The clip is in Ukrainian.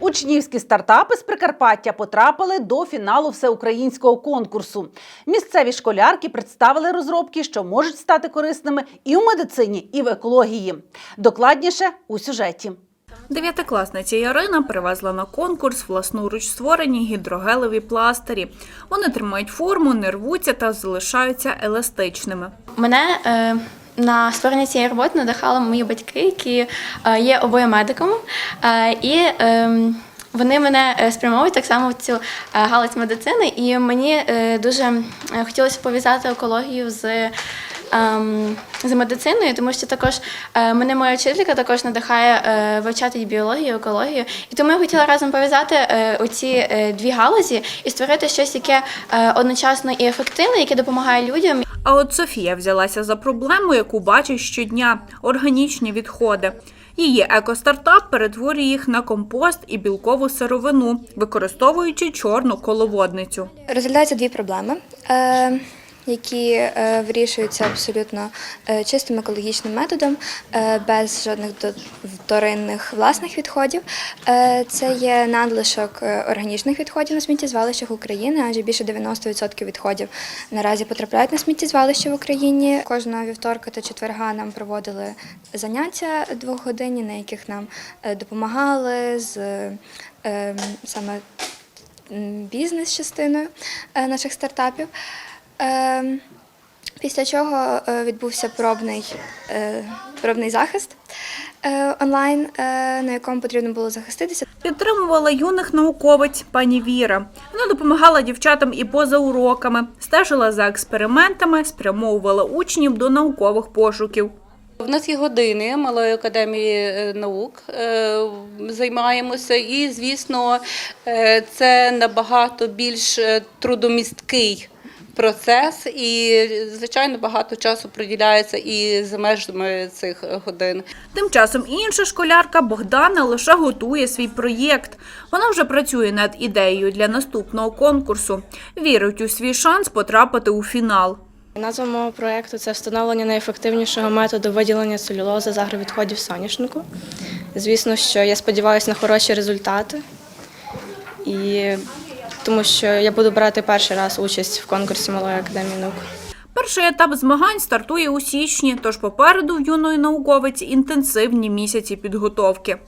Учнівські стартапи з Прикарпаття потрапили до фіналу всеукраїнського конкурсу. Місцеві школярки представили розробки, що можуть стати корисними і у медицині, і в екології. Докладніше у сюжеті. Дев'ятикласниця Ярина привезла на конкурс власноруч створені гідрогелеві пластирі. Вони тримають форму, не рвуться та залишаються еластичними. Мене е, на створення цієї роботи надихали мої батьки, які е, є обоє медиками. Е, і е, вони мене е, спрямовують так само в цю галузь медицини, і мені дуже хотілося пов'язати екологію з. Ем, З медициною, тому що також е, мене моя вчителька також надихає е, вивчати і біологію, і екологію. І тому я хотіла разом пов'язати е, оці е, дві галузі і створити щось, яке е, одночасно і ефективне, яке допомагає людям, А от Софія взялася за проблему, яку бачить щодня органічні відходи. Її екостартап перетворює їх на компост і білкову сировину, використовуючи чорну коловодницю. Розглядаються дві проблеми, е, які е, вирішуються абсолютно е, чистим екологічним методом, е, без жодних вторинних власних відходів. Це є надлишок органічних відходів на сміттєзвалищах України, адже більше 90% відходів наразі потрапляють на сміттєзвалище в Україні. Кожного вівторка та четверга нам проводили заняття двохгодинні, на яких нам допомагали з е, саме бізнес-частиною наших стартапів. Е, Після чого е, відбувся пробний, е, пробний захист е, онлайн, на якому потрібно було захиститися. Підтримувала юних науковиць пані Віра. Вона допомагала дівчатам і поза уроками, стежила за експериментами, спрямовувала учнів до наукових пошуків. У нас є години малої академії наук. Займаємося, і звісно, це набагато більш трудомісткий процес, і звичайно багато часу приділяється і за межами цих годин. Тим часом інша школярка Богдана лише готує свій проєкт. Вона вже працює над ідеєю для наступного конкурсу. Вірить у свій шанс потрапити у фінал. Назва мого проєкту це встановлення найефективнішого методу виділення целюлози з агровідходів соняшнику. Звісно, що я сподіваюся на хороші результати, і тому що я буду брати перший раз участь в конкурсі Малої академії наук. Перший етап змагань стартує у січні, тож попереду в юної науковиці інтенсивні місяці підготовки.